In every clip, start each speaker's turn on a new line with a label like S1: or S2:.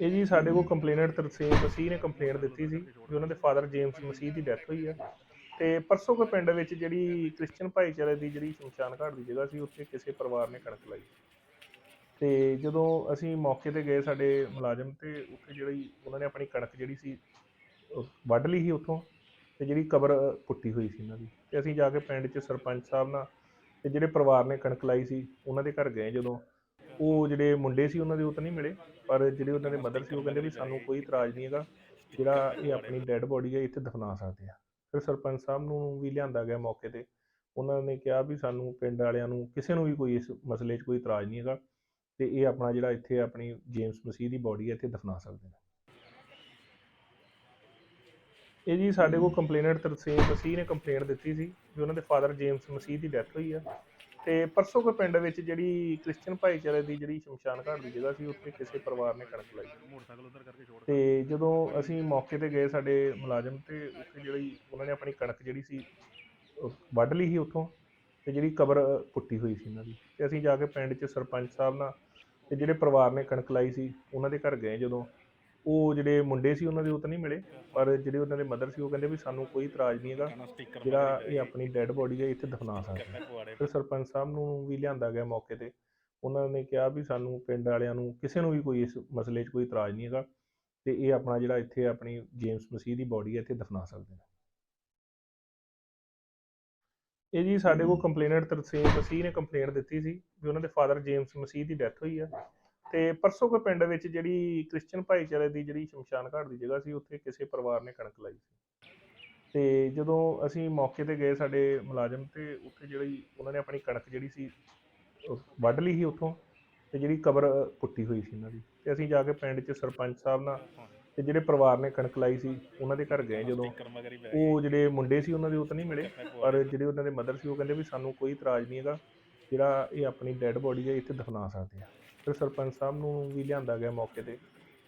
S1: ਇਹ ਜੀ ਸਾਡੇ ਕੋਲ ਕੰਪਲੇਨੈਂਟ ਤਰਸੇਮ ਮਸੀਹ ਨੇ ਕੰਪਲੇਂਟ ਦਿੱਤੀ ਸੀ ਵੀ ਉਹਨਾਂ ਦੇ ਫਾਦਰ ਜੇਮਸ ਮਸੀਹ ਦੀ ਡੈਥ ਹੋਈ ਆ ਤੇ ਪਰਸੋਂ ਕੋ ਪਿੰਡ ਵਿੱਚ ਜਿਹੜੀ ਕ੍ਰਿਸਚੀਅਨ ਭਾਈਚਾਰੇ ਦੀ ਜਿਹੜੀ ਸ਼ਮਸ਼ਾਨ ਘਾਟ ਦੀ ਜਗ੍ਹਾ ਸੀ, ਉੱਥੇ ਕਿਸੇ ਪਰਿਵਾਰ ਨੇ ਕਣਕ ਲਾਈ। ਤੇ ਜਦੋਂ ਅਸੀਂ ਮੌਕੇ ਤੇ ਗਏ ਸਾਡੇ ਮੁਲਾਜ਼ਮ ਤੇ, ਉੱਥੇ ਜਿਹੜੀ ਉਹਨਾਂ ਨੇ ਆਪਣੀ ਕਣਕ ਜਿਹੜੀ ਸੀ, ਉਹ ਵੱਢ ਲਈ ਸੀ ਉੱਥੋਂ ਤੇ ਜਿਹੜੀ ਕਬਰ ਪੁੱਟੀ ਹੋਈ ਸੀ ਇਹਨਾਂ ਦੀ। ਤੇ ਅਸੀਂ ਜਾ ਕੇ ਪਿੰਡ 'ਚ ਸਰਪੰਚ ਸਾਹਿਬ ਨਾਲ ਤੇ ਜਿਹੜੇ ਪਰਿਵਾਰ ਨੇ ਕਣਕ ਲਾਈ ਸੀ, ਉਹਨਾਂ ਦੇ ਘਰ ਗਏ ਜਦੋਂ। ਉਹ ਜਿਹੜੇ ਮੁੰਡੇ ਸੀ, ਉਹਨਾਂ ਦੇ ਉਹ ਤਾਂ ਨਹੀਂ ਮਿਲੇ। ਪਰ ਜਿਹੜੇ ਉਹਨਾਂ ਦੇ ਮਦਰ ਸੀ, ਉਹ ਕਹਿੰਦੇ ਵੀ ਸਾਨੂੰ ਕੋਈ ਇਤਰਾਜ਼ ਨਹੀਂ ਹੈਗਾ, ਜਿਹੜਾ ਇਹ ਆਪਣੀ ਡੈੱਡ ਬੋਡੀ ਹੈ, ਇੱਥੇ ਦਫਨਾ ਸਕਦੇ ਆ। ਫਿਰ ਸਰਪੰਚ ਸਾਹਿਬ ਨੂੰ ਵੀ ਲਿਆਂਦਾ ਗਿਆ ਮੌਕੇ ਤੇ। ਉਹਨਾਂ ਨੇ ਕਿਹਾ ਵੀ ਸਾਨੂੰ ਪਿੰਡ ਵਾਲਿਆਂ ਨੂੰ ਕਿਸੇ ਨੂੰ ਵੀ ਕੋਈ ਇਸ ਮਸਲੇ 'ਚ ਕੋਈ ਇਤਰਾਜ਼ ਨਹੀਂ ਹੈਗਾ ਤੇ ਇਹ ਆਪਣਾ ਜਿਹੜਾ ਇੱਥੇ ਆਪਣੀ ਜੇਮਸ ਮਸੀਹ ਦੀ ਬੋਡੀ ਹੈ, ਇੱਥੇ ਦਫਨਾ ਸਕਦੇ ਨੇ। ਇਹ ਜੀ ਸਾਡੇ ਕੋਲ ਕੰਪਲੇਨੈਂਟ ਤਰਸੀਮ ਮਸੀਹ ਨੇ ਕੰਪਲੇਂਟ ਦਿੱਤੀ ਸੀ ਵੀ ਉਹਨਾਂ ਦੇ ਫਾਦਰ ਜੇਮਸ ਮਸੀਹ ਦੀ ਡੈਥ ਹੋਈ ਆ। ਤੇ ਪਰਸੋਂ ਕੋ ਪਿੰਡ ਵਿੱਚ ਜਿਹੜੀ ਕ੍ਰਿਸਚੀਅਨ ਭਾਈਚਾਰੇ ਦੀ ਜਿਹੜੀ ਸ਼ਮਸ਼ਾਨ ਘਾਟ ਦੀ ਜਗ੍ਹਾ ਸੀ ਉੱਥੇ ਕਿਸੇ ਪਰਿਵਾਰ ਨੇ ਕਣਕ ਲਾਈ। ਤੇ ਜਦੋਂ ਅਸੀਂ ਮੌਕੇ ਤੇ ਗਏ ਸਾਡੇ ਮੁਲਾਜ਼ਮ ਤੇ ਉੱਥੇ ਜਿਹੜੀ ਉਹਨਾਂ ਨੇ ਆਪਣੀ ਕਣਕ ਜਿਹੜੀ ਸੀ ਵੱਢ ਲਈ ਸੀ ਉੱਥੋਂ ਤੇ ਜਿਹੜੀ ਕਬਰ ਪੁੱਟੀ ਹੋਈ ਸੀ ਇਹਨਾਂ ਦੀ। ਤੇ ਅਸੀਂ ਜਾ ਕੇ ਪਿੰਡ 'ਚ ਸਰਪੰਚ ਸਾਹਿਬ ਨਾਲ ਤੇ ਜਿਹੜੇ ਪਰਿਵਾਰ ਨੇ ਕਣਕ ਲਾਈ ਸੀ ਉਹਨਾਂ ਦੇ ਘਰ ਗਏ ਜਦੋਂ ਉਹ ਜਿਹੜੇ ਮੁੰਡੇ ਸੀ ਉਹਨਾਂ ਦੇ ਉਹ ਤਾਂ ਨਹੀਂ ਮਿਲੇ ਪਰ ਜਿਹੜੇ ਉਹਨਾਂ ਦੇ ਮਦਰ ਸੀ ਉਹ ਕਹਿੰਦੇ ਵੀ ਸਾਨੂੰ ਕੋਈ ਇਤਰਾਜ਼ ਨਹੀਂ ਹੈਗਾ ਜਿਹੜਾ ਇਹ ਆਪਣੀ ਡੈੱਡ ਬੋਡੀ ਹੈ ਇੱਥੇ ਦਫਨਾ ਸਕਦੇ ਫਿਰ ਸਰਪੰਚ ਸਾਹਿਬ ਨੂੰ ਵੀ ਲਿਆਂਦਾ ਗਿਆ ਮੌਕੇ ਤੇ। ਉਹਨਾਂ ਨੇ ਕਿਹਾ ਵੀ ਸਾਨੂੰ ਪਿੰਡ ਵਾਲਿਆਂ ਨੂੰ ਕਿਸੇ ਨੂੰ ਵੀ ਕੋਈ ਇਸ ਮਸਲੇ 'ਚ ਕੋਈ ਇਤਰਾਜ਼ ਨਹੀਂ ਹੈਗਾ ਤੇ ਇਹ ਆਪਣਾ ਜਿਹੜਾ ਇੱਥੇ ਆਪਣੀ ਜੇਮਸ ਮਸੀਹ ਦੀ ਬੋਡੀ ਹੈ ਇੱਥੇ ਦਫਨਾ ਸਕਦੇ ਨੇ। ਇਹ ਜੀ ਸਾਡੇ ਕੋਲ ਕੰਪਲੇਨੈਂਟ ਤਰਸੇਮ ਮਸੀਹ ਨੇ ਕੰਪਲੇਂਟ ਦਿੱਤੀ ਸੀ ਵੀ ਉਹਨਾਂ ਦੇ ਫਾਦਰ ਜੇਮਸ ਮਸੀਹ ਦੀ ਡੈਥ ਹੋਈ ਆ। ਤੇ ਪਰਸੋਂ ਕੋ ਪਿੰਡ ਵਿੱਚ ਜਿਹੜੀ ਕ੍ਰਿਸਚੀਅਨ ਭਾਈਚਾਰੇ ਦੀ ਜਿਹੜੀ ਸ਼ਮਸ਼ਾਨ ਘਾਟ ਦੀ ਜਗ੍ਹਾ ਸੀ, ਉੱਥੇ ਕਿਸੇ ਪਰਿਵਾਰ ਨੇ ਕਣਕ ਲਾਈ ਸੀ। ਤੇ ਜਦੋਂ ਅਸੀਂ ਮੌਕੇ ਤੇ ਗਏ ਸਾਡੇ ਮੁਲਾਜ਼ਮ ਤੇ, ਉੱਥੇ ਜਿਹੜੀ ਉਹਨਾਂ ਨੇ ਆਪਣੀ ਕਣਕ ਜਿਹੜੀ ਸੀ ਵੱਢ ਲਈ ਸੀ ਉੱਥੋਂ ਤੇ ਜਿਹੜੀ ਕਬਰ ਪੁੱਟੀ ਹੋਈ ਸੀ ਇਹਨਾਂ ਦੀ। ਤੇ ਅਸੀਂ ਜਾ ਕੇ ਪਿੰਡ 'ਚ ਸਰਪੰਚ ਸਾਹਿਬ ਨਾਲ ਤੇ ਜਿਹੜੇ ਪਰਿਵਾਰ ਨੇ ਕਣਕ ਲਾਈ ਸੀ, ਉਹਨਾਂ ਦੇ ਘਰ ਗਏ ਜਦੋਂ। ਉਹ ਜਿਹੜੇ ਮੁੰਡੇ ਸੀ, ਉਹਨਾਂ ਦੇ ਉਹ ਨਹੀਂ ਮਿਲੇ, ਪਰ ਜਿਹੜੇ ਉਹਨਾਂ ਦੇ ਮਦਰ ਸੀ, ਉਹ ਕਹਿੰਦੇ ਵੀ ਸਾਨੂੰ ਕੋਈ ਇਤਰਾਜ਼ ਨਹੀਂ ਹੈਗਾ, ਜਿਹੜਾ ਇਹ ਆਪਣੀ ਡੈੱਡ ਬੋਡੀ ਹੈ, ਇੱਥੇ ਦਫਨਾ ਸਕਦੇ ਆ। ਫਿਰ ਸਰਪੰਚ ਸਾਹਿਬ ਨੂੰ ਵੀ ਲਿਆਂਦਾ ਗਿਆ ਮੌਕੇ ਤੇ।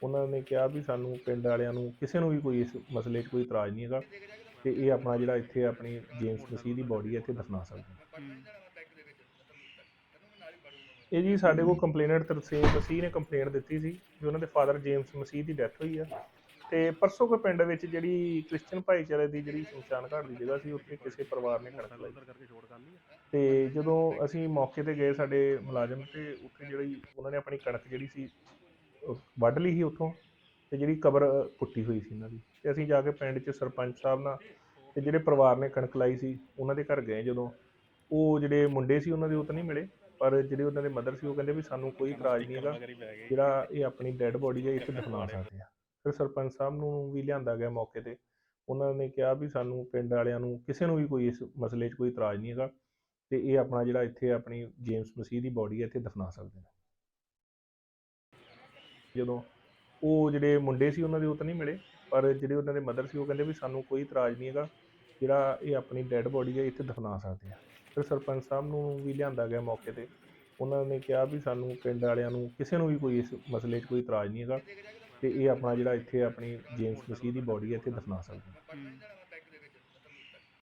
S1: ਉਹਨਾਂ ਨੇ ਕਿਹਾ ਵੀ ਸਾਨੂੰ ਪਿੰਡ ਵਾਲਿਆਂ ਨੂੰ ਕਿਸੇ ਨੂੰ ਵੀ ਕੋਈ ਇਸ ਮਸਲੇ 'ਚ ਕੋਈ ਇਤਰਾਜ਼ ਨਹੀਂ ਹੈਗਾ ਤੇ ਇਹ ਆਪਣਾ ਜਿਹੜਾ ਇੱਥੇ ਆਪਣੀ ਜੇਮਸ ਮਸੀਹ ਦੀ ਬੋਡੀ ਹੈ, ਇੱਥੇ ਦਫਨਾ ਸਕਦੇ ਇਹ ਜੀ ਸਾਡੇ ਕੋਲ ਕੰਪਲੇਨੈਂਟ ਤਰਸੇਮ ਮਸੀਹ ਨੇ ਕੰਪਲੇਂਟ ਦਿੱਤੀ ਸੀ ਵੀ ਉਹਨਾਂ ਦੇ ਫਾਦਰ ਜੇਮਸ ਮਸੀਹ ਦੀ ਡੈਥ ਹੋਈ ਆ। ਤੇ ਪਰਸੋਂ ਕੋ ਪਿੰਡ ਵਿੱਚ ਜਿਹੜੀ ਕ੍ਰਿਸਚੀਅਨ ਭਾਈਚਾਰੇ ਦੀ ਜਿਹੜੀ ਸ਼ਮਸ਼ਾਨ ਘਾਟ ਦੀ ਜਗ੍ਹਾ ਸੀ ਉੱਥੇ ਕਿਸੇ ਪਰਿਵਾਰ ਨੇ ਕਣਕ ਲਾਈ ਤੇ ਜਦੋਂ ਅਸੀਂ ਮੌਕੇ ਤੇ ਗਏ ਸਾਡੇ ਮੁਲਾਜ਼ਮ ਤੇ ਉੱਥੇ ਜਿਹੜੀ ਉਹਨਾਂ ਨੇ ਆਪਣੀ ਕਣਕ ਜਿਹੜੀ ਸੀ ਵੱਢ ਲਈ ਸੀ ਉੱਥੋਂ ਤੇ ਜਿਹੜੀ ਕਬਰ ਪੁੱਟੀ ਹੋਈ ਸੀ ਇਹਨਾਂ ਦੀ। ਤੇ ਅਸੀਂ ਜਾ ਕੇ ਪਿੰਡ 'ਚ ਸਰਪੰਚ ਸਾਹਿਬ ਨਾਲ ਤੇ ਜਿਹੜੇ ਪਰਿਵਾਰ ਨੇ ਕਣਕ ਲਾਈ ਸੀ ਉਹਨਾਂ ਦੇ ਘਰ ਗਏ ਜਦੋਂ। ਉਹ ਜਿਹੜੇ ਮੁੰਡੇ ਸੀ ਉਹਨਾਂ ਦੇ ਉਹ ਤਾਂ ਨਹੀਂ ਮਿਲੇ ਪਰ ਜਿਹੜੇ ਉਹਨਾਂ ਦੇ ਮਦਰ ਸੀ ਉਹ ਕਹਿੰਦੇ ਵੀ ਸਾਨੂੰ ਕੋਈ ਇਤਰਾਜ਼ ਨਹੀਂ ਹੈਗਾ ਜਿਹੜਾ ਇਹ ਆਪਣੀ ਡੈੱਡ ਬੋਡੀ ਹੈ ਇੱਥੇ ਦਫਨਾ ਸਕਦੇ ਆ। ਫਿਰ ਸਰਪੰਚ ਸਾਹਿਬ ਨੂੰ ਵੀ ਲਿਆਂਦਾ ਗਿਆ ਮੌਕੇ ਤੇ। ਉਹਨਾਂ ਨੇ ਕਿਹਾ ਵੀ ਸਾਨੂੰ ਪਿੰਡ ਵਾਲਿਆਂ ਨੂੰ ਕਿਸੇ ਨੂੰ ਵੀ ਕੋਈ ਇਸ ਮਸਲੇ 'ਚ ਕੋਈ ਇਤਰਾਜ਼ ਨਹੀਂ ਹੈਗਾ ਤੇ ਇਹ ਆਪਣਾ ਜਿਹੜਾ ਇੱਥੇ ਆਪਣੀ ਜੇਮਸ ਮਸੀਹ ਦੀ ਬੋਡੀ ਹੈ, ਇੱਥੇ ਦਫਨਾ ਸਕਦੇ ਨੇ। ਜਦੋਂ ਉਹ ਜਿਹੜੇ ਮੁੰਡੇ ਸੀ, ਉਹਨਾਂ ਦੇ ਉਹ ਤਾਂ ਨਹੀਂ ਮਿਲੇ, ਪਰ ਜਿਹੜੇ ਉਹਨਾਂ ਦੇ ਮਦਰ ਸੀ, ਉਹ ਕਹਿੰਦੇ ਵੀ ਸਾਨੂੰ ਕੋਈ ਇਤਰਾਜ਼ ਨਹੀਂ ਹੈਗਾ, ਜਿਹੜਾ ਇਹ ਆਪਣੀ ਡੈੱਡ ਬੋਡੀ ਹੈ, ਇੱਥੇ ਦਫਨਾ ਸਕਦੇ ਆ। ਫਿਰ ਸਰਪੰਚ ਸਾਹਿਬ ਨੂੰ ਵੀ ਲਿਆਂਦਾ ਗਿਆ ਮੌਕੇ ਤੇ। ਉਹਨਾਂ ਨੇ ਕਿਹਾ ਵੀ ਸਾਨੂੰ ਪਿੰਡ ਵਾਲਿਆਂ ਨੂੰ ਕਿਸੇ ਨੂੰ ਵੀ ਕੋਈ ਇਸ ਮਸਲੇ 'ਚ ਕੋਈ ਇਤਰਾਜ਼ ਨਹੀਂ ਹੈਗਾ। ਤੇ ਇਹ ਆਪਣਾ ਜਿਹੜਾ ਇੱਥੇ ਆਪਣੀ ਜੇਮਸ ਮਸੀਹ ਦੀ ਬੋਡੀ ਹੈ, ਇੱਥੇ ਦਫਨਾ ਸਕਦੇ ਨੇ